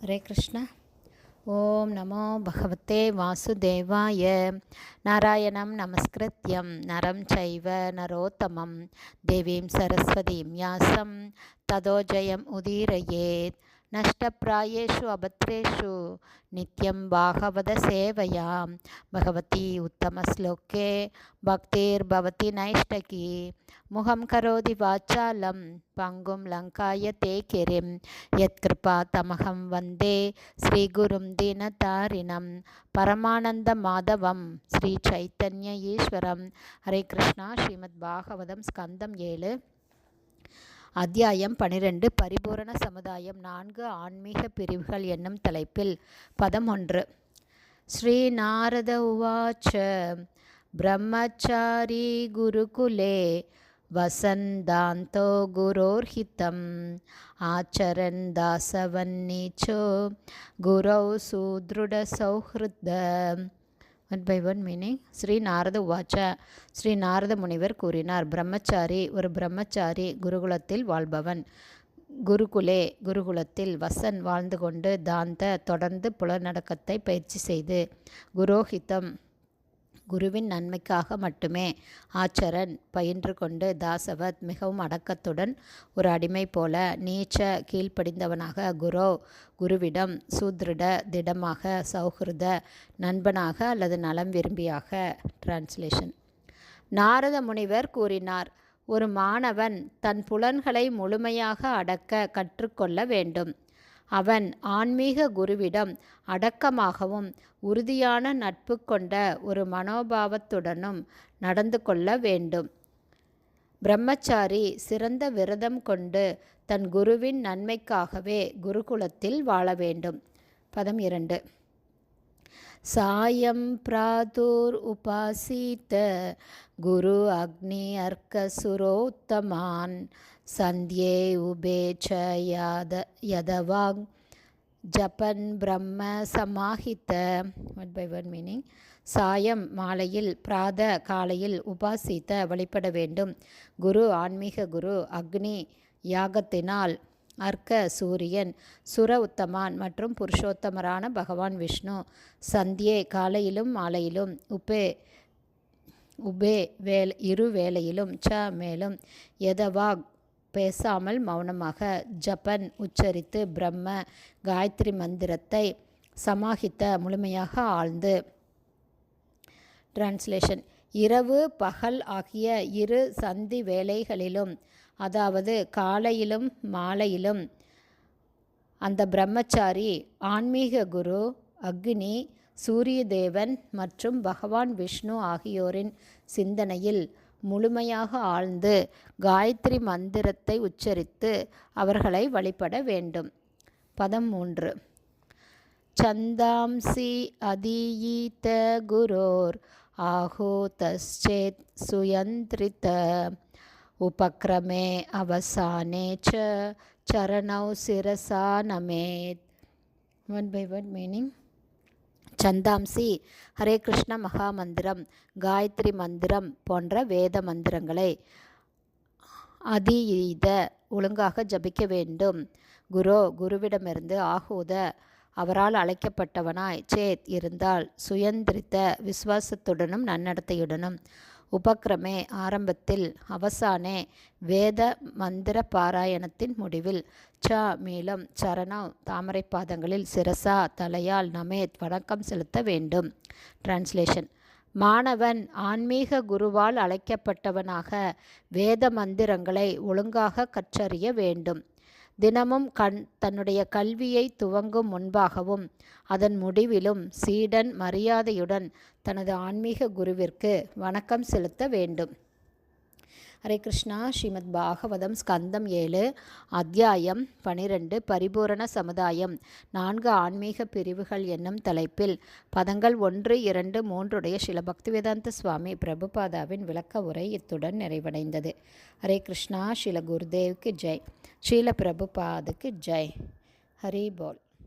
ஹரே கிருஷ்ணா. ஓம் நமோ பகவத்தே வாசுதேவாய. நாராயணம் நமஸ்கிருத்யம். நரம் சைவ நரோத்தமம். தேவீம் சரஸ்வதீம் யாசம். நஷ்டப்பிராயேஷு அபத்ரேஷு நித்யம் பாகவத சேவையாம் பகவதி உத்தமஸ்லோக்கே பக்தேர் பவதி நைஷ்டகி முகம் கரோதி வாச்சாலம் பங்கும் லங்காய தே கிரிம் யத்கிருபா தமகம் வந்தே ஸ்ரீகுரும் தீனதாரிணம் பரமானந்த மாதவம் ஸ்ரீ சைத்தன்ய ஈஸ்வரம் ஹரே கிருஷ்ணா ஸ்ரீமத் பாகவதம் ஸ்கந்தம் ஏழு அத்தியாயம் பனிரெண்டு பரிபூரண சமுதாயம். நான்கு ஆன்மீக பிரிவுகள் என்னும் தலைப்பில். பதம் ஒன்று. ஸ்ரீ நாரத உவாச்ச பிரம்மச்சாரி குருகுலே வசந்தாந்தோ குரோர்ஹிதம் ஆச்சரன் தாசவன்னீச்சோ குரௌ சூத்ருட சௌஹ்ருதம் one by one meaning Shri Narada உவாச்ச ஸ்ரீ நாரத முனிவர் கூறினார் பிரம்மச்சாரி ஒரு பிரம்மச்சாரி குருகுலத்தில் வாழ்பவன். குருகுலே குருகுலத்தில் வசன் வாழ்ந்து கொண்டு தாந்த தொடர்ந்து புலநடக்கத்தை பயிற்சி செய்து குரோஹிதம் குருவின் நன்மைக்காக மட்டுமே ஆச்சரன் பயின்று கொண்டு தாசவத் மிகவும் அடக்கத்துடன் ஒரு அடிமை போல நீச்ச கீழ்ப்படிந்தவனாக குரோ குருவிடம் சூத்ருட திடமாக சௌஹிருத நண்பனாக அல்லது நலம் விரும்பியாக. டிரான்ஸ்லேஷன் நாரத முனிவர் கூறினார் ஒரு மாணவன் தன் புலன்களை முழுமையாக அடக்க கற்றுக்கொள்ள வேண்டும். அவன் ஆன்மீக குருவிடம் அடக்கமாகவும் உறுதியான நட்பு கொண்ட ஒரு மனோபாவத்துடனும் நடந்து கொள்ள வேண்டும். பிரம்மச்சாரி சிறந்த விரதம் கொண்டு தன் குருவின் நன்மைக்காகவே குருகுலத்தில் வாழ வேண்டும். பதம் இரண்டு. சாயம் பிராதுர் உபாசீத்த குரு அக்னி அர்க்க சுரோத்தமான் சந்தியே உபேச்ச யாத யதவாங் ஜபன் பிரம்ம சமாஹித்த ஒன் பை ஒன் மீனிங் சாயம் மாலையில் பிராத காலையில் உபாசித்த வழிபட வேண்டும். குரு ஆன்மீக குரு அக்னி யாகத்தினால் அர்க்க சூரியன் சுர உத்தமான் மற்றும் புருஷோத்தமரான பகவான் விஷ்ணு. சந்தியே காலையிலும் மாலையிலும் உபே உபே வேல் இரு வேளையிலும் ச மேலும் எதவாக் பேசாமல் மௌனமாக ஜப்பன் உச்சரித்து பிரம்ம காயத்ரி மந்திரத்தை சமாஹித்த முழுமையாக ஆழ்ந்து. டிரான்ஸ்லேஷன் இரவு பகல் ஆகிய இரு சந்தி வேலைகளிலும் அதாவது காலையிலும் மாலையிலும் அந்த பிரம்மச்சாரி ஆன்மீக குரு அக்னி சூரிய தேவன் மற்றும் பகவான் விஷ்ணு ஆகியோரின் சிந்தனையில் முழுமையாக ஆழ்ந்து காயத்ரி மந்திரத்தை உச்சரித்து அவர்களை வழிபட வேண்டும். பதம் மூன்று. சந்தாம்சி அதீயீத்த குரோர் ஆஹூதச்சேத் சுயந்திரித உபக்ரமே அவசானே ச சரணௌ சிரசா நமேத். ஒன் பை ஒன் மீனிங் சந்தாம்சி ஹரே கிருஷ்ண மகா மந்திரம் காயத்ரி மந்திரம் போன்ற வேத மந்திரங்களை அதீத ஒழுங்காக ஜபிக்க வேண்டும். குரு குருவிடமிருந்து ஆகூத அவரால் அழைக்கப்பட்டவனாய் சேத் இருந்தால் சுயந்திரித்த விசுவாசத்துடனும் நன்னடத்தையுடனும் உபக்ரமே ஆரம்பத்தில் அவசானே வேத மந்திர பாராயணத்தின் முடிவில். ச மேலும் சரணம் தாமரை பாதங்களில் சிரசா தலையால் நமேத் வணக்கம் செலுத்த வேண்டும். டிரான்ஸ்லேஷன் மாணவன் ஆன்மீக குருவால் அழைக்கப்பட்டவனாக வேத மந்திரங்களை ஒழுங்காக கற்றறிய வேண்டும். தினமும் கண் தன்னுடைய கல்வியை துவங்கும் முன்பாகவும் அதன் முடிவிலும் சீடன் மரியாதையுடன் தனது ஆன்மீக குருவிற்கு வணக்கம் செலுத்த வேண்டும். ஹரே கிருஷ்ணா ஸ்ரீமத் பாகவதம் ஸ்கந்தம் ஏழு அத்தியாயம் பனிரெண்டு பரிபூரண சமுதாயம். நான்கு ஆன்மீக பிரிவுகள் என்னும் தலைப்பில் பதங்கள் ஒன்று இரண்டு மூன்றுடைய சில பக்திவேதாந்த சுவாமி பிரபுபாதாவின் விளக்க உரை இத்துடன் நிறைவடைந்தது. ஹரே கிருஷ்ணா ஸ்ரீல குருதேவுக்கு ஜெய். ஸ்ரீல பிரபுபாதுக்கு ஜெய். ஹரி போல்.